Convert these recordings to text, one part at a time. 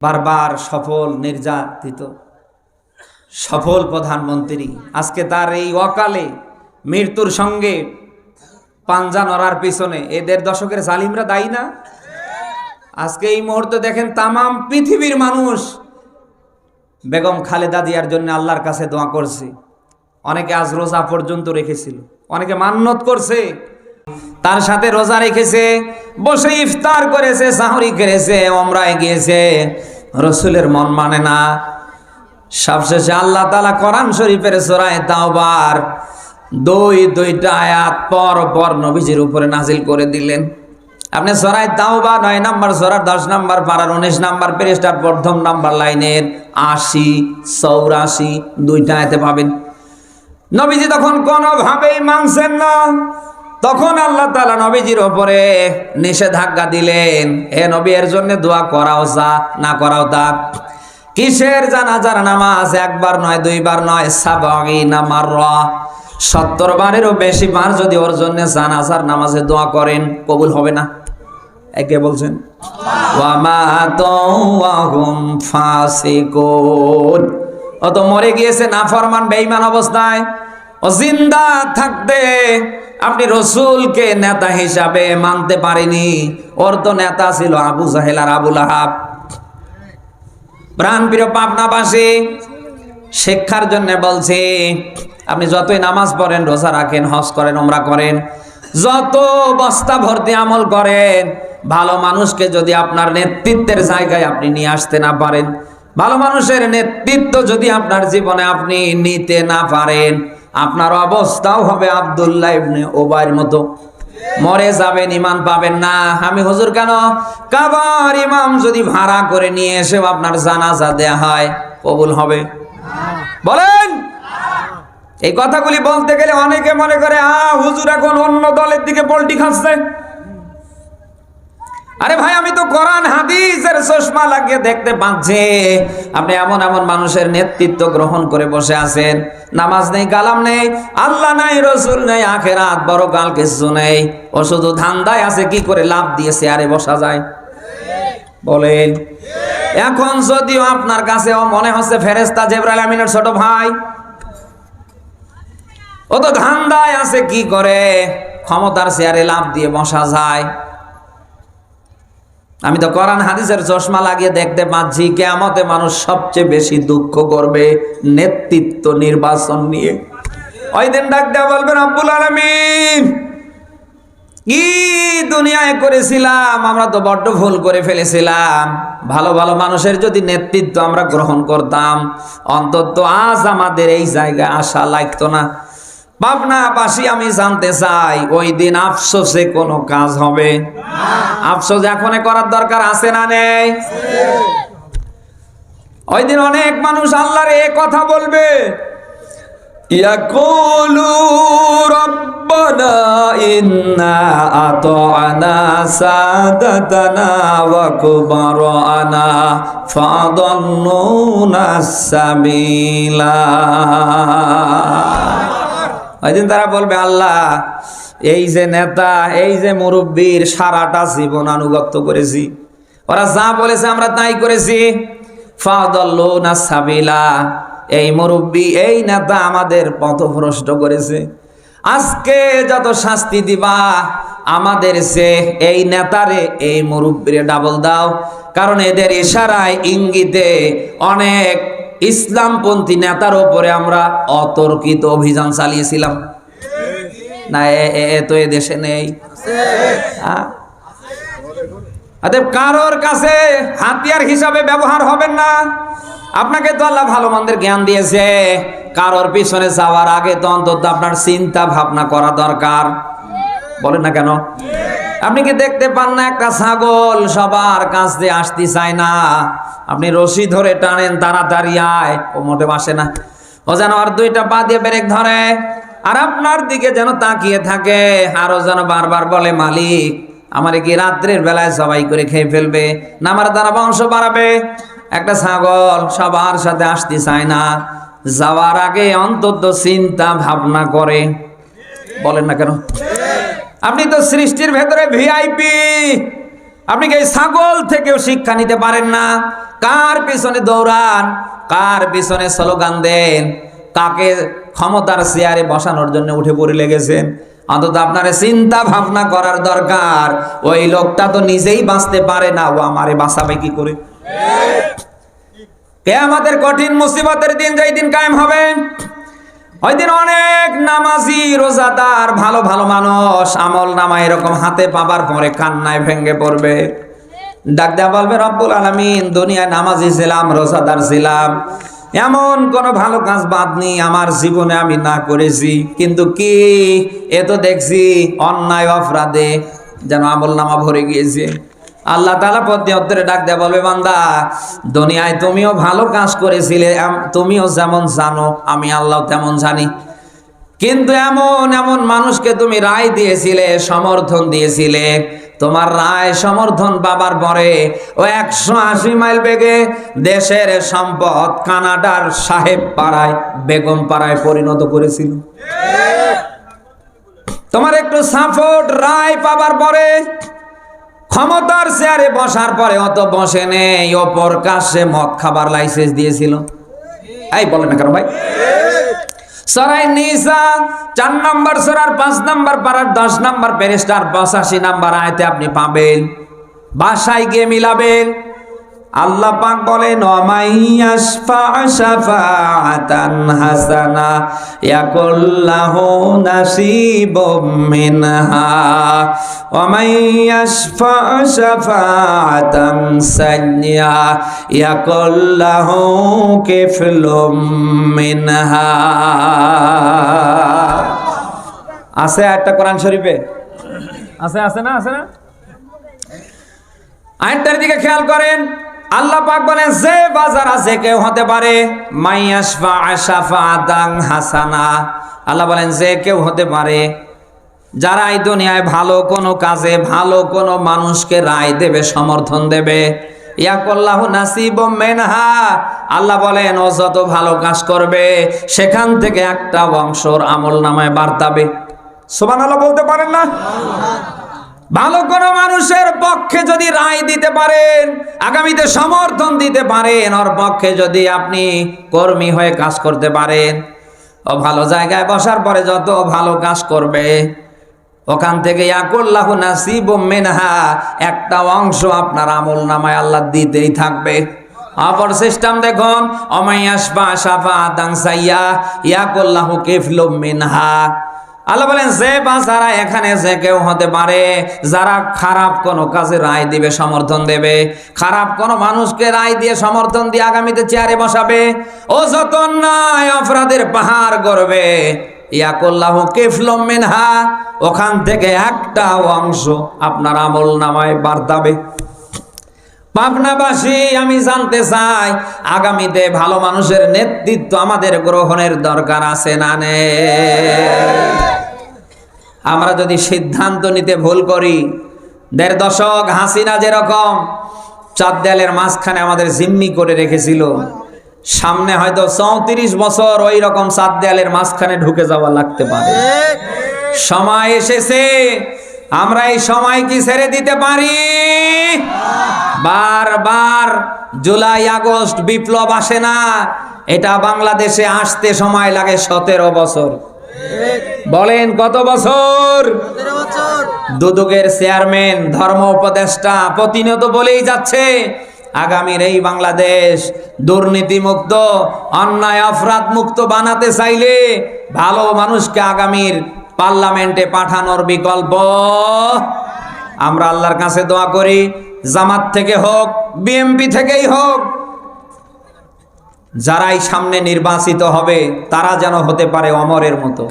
বারবার সফল, নির্যাতিত, সফল প্রধানমন্ত্রী। আজকে তার এই অকালে মৃত্যুর সঙ্গে পাঞ্জা নড়ার পিছনে এদের দশকের জালিমরা দায়ী না? আজকে এই মুহূর্তে দেখেন তামাম পৃথিবীর মানুষ বেগম খালেদা জিয়ার জন্য আল্লাহর কাছে দোয়া করছে। অনেকে আজ রোজা পর্যন্ত রেখেছিল, অনেকে মান্যত করছে। তার সাথে রোজা রেখেছে, বসে ইফতার করেছে, সাহরি করেছে, ওমরায় গিয়েছে। রসুলের মন মানে না। সবশেষে আল্লাহ তালা কোরআন শরীফের সোরায় তাওবার দুই, দুইটা আয়াত পর পর নবীজির উপরে নাজিল করে দিলেন। আপনি সরাই তাওবা নয় নাম্বার, সরার দশ নাম্বার পাড়ার উনিশ নাম্বার পেরিস্টার প্রথম নাম্বার লাইনের আশি, চৌরাশি দুইটা আয়াতে পাবেন। নবীজি তখন কোনোভাবেই মানছেন না। তখন আল্লাহ তালা নবীজির ওপরে নিষেধাজ্ঞা দিলেন হে নবী এর জন্য দোয়া করাও যা না করাও তা। কিসের জানাজার নামাজ? একবার নয় দুইবার নয় সাবাগি নামার সত্তর বারেরও বেশি বার যদি ওর জন্য জানাজার নামাজে দোয়া করেন কবুল হবে না। একে বলছেন? ওয়ামা তাওয়াহুম ফাসিকুন। ও তো মরে গিয়েছে না ফরমান বেঈমান অবস্থায়। জিন্দা থাকতে আপনি রসুলকে নেতা হিসাবে মানতে পারেনি। তো নেতা ছিল আবু জাহেল আর আবুল আহাব। প্রাণপ্রিয় পাবনাবাসী, শিক্ষার জন্য বলছি, আপনি যতই নামাজ পড়েন, রোজা রাখেন, হজ করেন ওমরা করেন, যত বস্তা ভর্তি আমল করেন, ভালো মানুষকে যদি আপনার নেতৃত্বের জায়গায় আপনি নিয়ে আসতে না পারেন, ভালো মানুষের নেতৃত্ব যদি আপনার জীবনে আপনি নিতে না পারেন আপনার অবস্থাও হবে আবদুল্লাহ ইবনে ওবাইর মতো। মরে যাবেন ইমান পাবেন না। আমি হুজুর কেন? কাবার ইমাম যদি ভাড়া করে নিয়ে এসে আপনার জানাজা দেয়া হয়, কবুল হবে? বলেন! এই কথাগুলি বলতে গেলে অনেকে মনে করে, আহ, হুজুর এখন অন্য দলের দিকে পল্টি খাচ্ছে। আরে ভাই, আমি তো কোরআন, হাদিসের চশমা লাগিয়ে দেখতে পাচ্ছি। আপনি এমন এমন মানুষের নেতৃত্ব গ্রহণ করে বসে আছেন। নামাজ নেই, কালাম নেই, আল্লাহ নাই, রসুল নেই, আখেরাত বড় কাল, কিছু নেই। ও শুধু ধান্দায় আছে, কি করে লাভ দিয়ে চেয়ারে বসা যায়। বলেন, এখন যদিও আপনার কাছে ও মনে হচ্ছে ফেরেস্তা জেবরাল আমিনের ছোট ভাই, ও তো ধান্দায় আছে, কি করে ক্ষমতার চেয়ারে লাভ দিয়ে বসা যায়। আমি তো কোরআন হাদিসের চশমা লাগিয়ে দেখতে পাচ্ছি কেমতে মানুষ সবচেয়ে বেশি দুঃখ করবে নেতৃত্ব নির্বাচন নিয়ে। ওই দিন ডাক দেওয়া বলবেন আব্বুল আলমিন, কি দুনিয়ায় করেছিলাম? আমরা তো বড্ড ভুল করে ফেলেছিলাম। ভালো ভালো মানুষের যদি নেতৃত্ব আমরা গ্রহণ করতাম, অন্তত আজ আমাদের এই জায়গায় আসা লাগতো না। পাবনাবাসী আমি জানতে চাই, ওই দিন আফসোসে কোনো কাজ হবে? আফসোস এখন করার দরকার আছে না নেই? ওই দিন অনেক মানুষ আল্লাহর এ কথা বলবে। ইয়াকুলু রব্বানা ইন্না ওই দিন তারা বলবে, আল্লাহ, এই যে নেতা, এই যে মুরব্বীর সারাটা জীবন আনুগত্য করেছি। ওরা যা বলেছে আমরা তাই করেছি। ফাদল্লুনা সাবিলা, এই মুরব্বী, এই নেতা আমাদের পথভ্রষ্ট করেছে। আজকে যত শাস্তি দিবা, আমাদের সে এই নেতারে, এই মুরব্বীরে ডাবল দাও। কারণ এদের ইশারায়, ইঙ্গিতে অনেক ইসলামপন্থী নেতার উপরে আমরা অতর্কিত অভিযান চালিয়েছিলাম। না, এ- তো এ দেশে নেই। কারোর কাছে হাতিয়ার হিসাবে ব্যবহার হবেন না। আপনাকে তো আল্লাহ ভালো মন্দের জ্ঞান দিয়েছে। কারোর পিছনে যাওয়ার আগে তো অন্তত আপনার চিন্তা ভাবনা করা দরকার। বলেন না কেন? আপনি কি দেখতে পান না একটা ছাগল? সবার কাছ দিয়ে আসতে চায় না। আপনি রশি ধরে টানেন, তাড়াতাড়ি আয়। ও মোটে বাসে না। ও যেন আর দুইটা পা দিয়ে ব্রেক ধরে। আর আপনার দিকে যেন তাকিয়ে থাকে। আরও যেন বারবার বলে, মালিক, আমার কি রাত্রের বেলায় সবাই করে খেয়ে ফেলবে? না আমার দ্বারা বংশ বাড়াবে? একটা ছাগল সবার সাথে আসতে চায় না। যাওয়ার আগে অন্তত চিন্তা ভাবনা করে। বলেন না কেন? আপনি তো সৃষ্টির ভেতরে ভিআইপি আপনি কি ছাগল থেকেও শিক্ষা নিতে পারেন না? কার পিছনে দৌড়ান? কার পিছনে স্লোগান দেন? কাকে ক্ষমতার চেয়ারে বসানোর জন্য উঠে পড়ে লেগেছেন? অন্তত আপনার চিন্তা ভাবনা করার দরকার। ওই লোকটা তো নিজেই বাঁচতে পারে না। ও আমারে বাঁচাবে কি করে? কে আমাদের কঠিন মুসিবতের দিন যেই দিন কায়েম হবে? ওই দিন অনেক নামাজি, রোজাদার, ভালো ভালো মানুষ। আমল নামা এরকম হাতে পাবার পরে কান্নায় ভেঙ্গে পড়বে। ডাক দেওয়া বলবে, রব্বুল আলমিন, দুনিয়ায় নামাজি ছিলাম, রোজাদার ছিলাম। এমন কোন ভালো কাজ বাদ নেই, আমার জীবনে আমি না করেছি। কিন্তু কি? এ তো দেখছি অন্যায়, অপরাধে যেন আমল নামা ভরে গিয়েছে। আল্লাহ তালা পদ্মে উত্তরে ডাক দেয়া বলবে বান্দা দুনিয়ায় তুমিও ভালো কাজ করেছিলে তুমিও যেমন জানো আমি আল্লাহ তেমন জানি। কিন্তু এমন এমন মানুষকে তুমি রায় দিয়েছিলে সমর্থন দিয়েছিলে। তোমার রায় সমর্থন পাবার পরে ও একশো আশি মাইল বেগে দেশের সম্পদ কানাডার সাহেব পাড়ায় বেগম পাড়ায় পরিণত করেছিল। তোমার একটু সাপোর্ট রায় পাবার পরে ক্ষমতার চেয়ারে বসার পরে অত বসে নেই অপর কাছে মদ খাবার লাইসেন্স দিয়েছিল। এই বলে না কেন ভাই? সরাই নিসা, চার নম্বর সরার, পাঁচ নম্বর পাড়ার, দশ নম্বর প্যারিস্টার পঁচাশি নম্বর আয়তে আপনি পাবেন। বাসায় গিয়ে মিলাবেন। আল্লাহ পাক বলেন অমাইয়াশফা শাফাআতান হাসানা ইয়াকুল্লাহু নাসিবুম মিনহা অমাইয়াশফা শাফাআতান সাইয়্যা ইয়াকুল্লাহু কিফলুম মিনহা। আছে একটা কোরআন শরীফে? আছে আছে না আছে না? আইনটার দিকে খেয়াল করেন আল্লাহ পাক বলেন, যে বাজার আছে কেউ হতে পারে, মাইয়াশফা আশাফা হাসানা। আল্লাহ বলেন, যে কেউ হতে পারে, যারা এই দুনিয়ায় ভালো কোনো কাজে, ভালো কোনো মানুষকে রায় দেবে, সমর্থন দেবে। মেনহা। আল্লাহ বলেন, ও যত ভালো কাজ করবে, সেখান থেকে একটা বংশর আমল নামায় বার্তাবে। সোমান আল্লাহ বলতে পারেন না? ভালো কোনো মানুষের পক্ষে যদি রায় দিতে পারেন, আগামীতে সমর্থন দিতে পারেন, ওর পক্ষে যদি আপনি কর্মী হয়ে কাজ করতে পারেন, ও ভালো জায়গায় বসার পরে যত ভালো কাজ করবে, ওখান থেকে ইয়াকুল্লাহ নাসিব মেনহা, একটা অংশ আপনার আমল নামায় আল্লাহ দিতেই থাকবে। অপর সিস্টেম দেখুন অমাইয়াসবা সাফা দাংসাইয়া ইয়াকুল্লাহু কিফলুম মিনহা। আল্লাহ বলেন, যে বা যারা এখানে, যে কেউ হতে পারে, যারা খারাপ কোনো কাজে রায় দিবে, সমর্থন দেবে, খারাপ কোনো মানুষকে রায় দিয়ে সমর্থন দিয়ে আগামীতে চেয়ারে বসাবে, ও যত অন্যায় অপরাধের পাহাড় গড়বে কেফলম মিনহা, ওখান থেকে একটা অংশ আপনার আমল নামায় বার্তাবে পাবনাবাসী, আমি জানতে চাই, আগামীতে ভালো মানুষের নেতৃত্ব আমাদের গ্রহণের দরকার আছে না নেই? আমরা যদি সিদ্ধান্ত নিতে ভুল করি, দেড় দশক হাসিনা যেরকম চার দেয়ালের মাঝখানে আমাদের জিম্মি করে রেখেছিল, সামনে হয়তো চৌত্রিশ বছর ওই রকম চার দেয়ালের মাঝখানে ঢুকে যাওয়া লাগতে পারে। সময় এসেছে, আমরা এই সময় কি ছেড়ে দিতে পারি? বারবার জুলাই, আগস্ট বিপ্লব আসে না, এটা বাংলাদেশে আসতে সময় লাগে সতেরো বছর। বলেন কত বছর? দুদুকের চেয়ারম্যান ধর্ম উপদেষ্টা প্রতিনিয়ত বলেই যাচ্ছে আগামীর এই বাংলাদেশ দুর্নীতি মুক্ত অন্যায় অপরাধ মুক্ত বানাতে চাইলে ভালো মানুষকে আগামীর পার্লামেন্টে পাঠানোর বিকল্প। আমরা আল্লাহর কাছে দোয়া করি জামাত থেকে হোক বিএমপি থেকেই হোক যারাই সামনে নির্বাচিত হবে, তারা যেন হতে পারে অমরের মতো।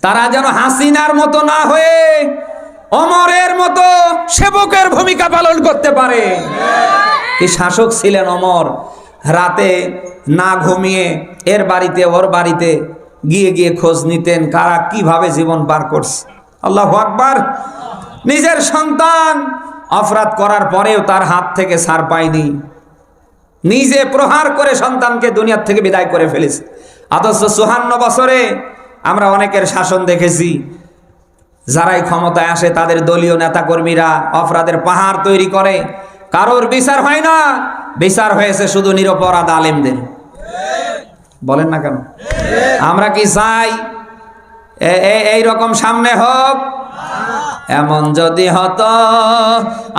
তারা যেন হাসিনার মতো না হয়ে অমরের মতো সেবকের ভূমিকা পালন করতে পারে। কি শাসক ছিলেন অমর? রাতে না ঘুমিয়ে এর বাড়িতে, ওর বাড়িতে গিয়ে গিয়ে খোঁজ নিতেন কারা কীভাবে জীবন পার করছে। আল্লাহ আকবার। নিজের সন্তান অপরাধ করার পরেও তার হাত থেকে সার পায়নি। নিজে প্রহার করে সন্তানকে দুনিয়ার থেকে বিদায় করে ফেলেছে। অথচ চুহান্ন বছরে আমরা অনেকের শাসন দেখেছি, যারাই ক্ষমতায় আসে তাদের দলীয় নেতাকর্মীরা অপরাধের পাহাড় তৈরি করে। কারোর বিচার হয় না, বিচার হয়েছে শুধু নিরপরাধ আলেমদের। বলেন না কেন? আমরা কি চাই এই রকম সামনে হোক এমন যদি হতো,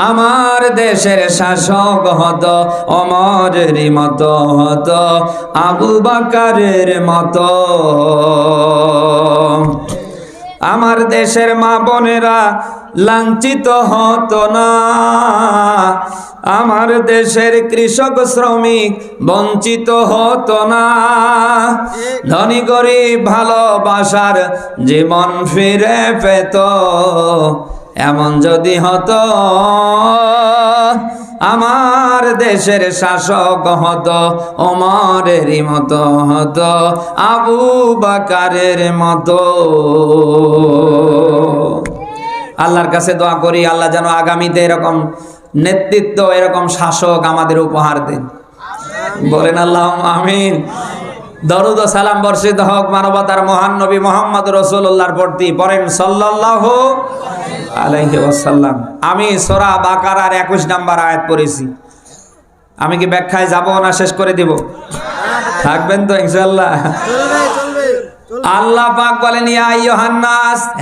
আমার দেশের শাসক হতো অমরের মতো হতো, আবু বাকারের মতো। আমার দেশের মা বোনেরা লাঞ্ছিত হতো না। আমার দেশের কৃষক শ্রমিক বঞ্চিত হতো না। ধনী গরিব ভালোবাসার জীবন ফিরে পেত। এমন যদি হতো, আমার দেশের শাসক হতো, ওমরেরই মতো হতো, আবু বাকারের মতো। আল্লাহর কাছে দোয়া করি, আল্লাহ যেন আগামীতে এরকম নেতৃত্ব এরকম শাসক আমাদের উপহার দেন। বলেন আল্লাহ আমিন। দরুদ সালাম বর্ষিত হোক মানবতার মহান নবী মোহাম্মদ রসুল্লাহর প্রতি। সাল্লাল্লাহু আলাইহি ওয়াসাল্লাম। আমি সোরা বাকারার একুশ নাম্বার আয়াত পড়েছি। আমি কি ব্যাখ্যায় যাব না শেষ করে দিব? থাকবেন তো ইনশাল্লাহ আল্লাহ পাক বলেন, ইয়া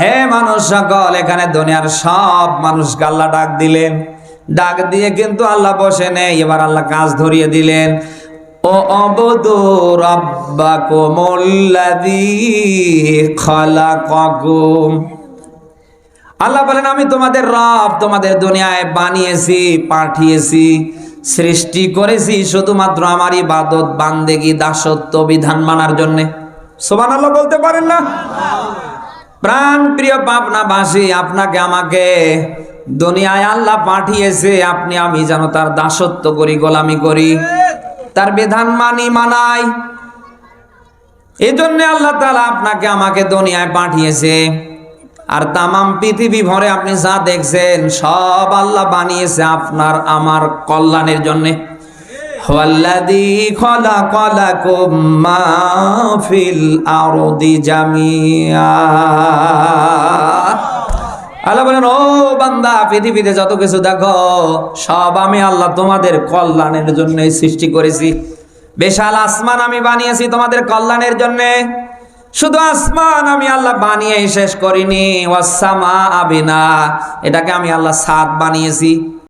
হে মানুষ সকল, এখানে দুনিয়ার সব মানুষকে আল্লাহ ডাক দিলেন। ডাক দিয়ে কিন্তু আল্লাহ বসে নেই। এবার আল্লাহ কাজ ধরিয়ে দিলেন। ও অবদু রাব্বাকুমুল্লাযী খালাকাকুম। আল্লাহ বলেন, আমি তোমাদের রব, তোমাদের দুনিয়ায় বানিয়েছি, পাঠিয়েছি, সৃষ্টি করেছি শুধুমাত্র আমার ইবাদত, বান্দেগি, দাসত্ব, বিধান মানার জন্যে। সোমান আল্লাহ বলতে পারেন না? প্রাণ প্রিয় পাবনাবাসী, আপনাকে আমাকে দুনিয়ায় আল্লাহ পাঠিয়েছে, আপনি আমি যেন তার দাসত্ব করি, গোলামি করি, তার বিধান মানি, মানাই। এই জন্য আল্লাহ তালা আপনাকে আমাকে দুনিয়ায় পাঠিয়েছে। আর তামাম পৃথিবী ভরে আপনি যা দেখছেন, সব আল্লাহ বানিয়েছে আপনার, আমার কল্যাণের জন্য। ওয়াল্লাযী খালাকালাকুম মা ফিল আরদি জামিয়া। আল্লাহ বলেন, ও বান্দা, পৃথিবীতে যত কিছু দেখো, সব আমি আল্লাহ তোমাদের কল্যাণের জন্য সৃষ্টি করেছি। বিশাল আসমান আমি বানিয়েছি তোমাদের কল্যাণের জন্য। শুধু আসমান আমি আল্লাহ বানিয়ে শেষ করিনি। ওয়াসামা আবিনা এটাকে আমি আল্লাহ সাত বানিয়েছি।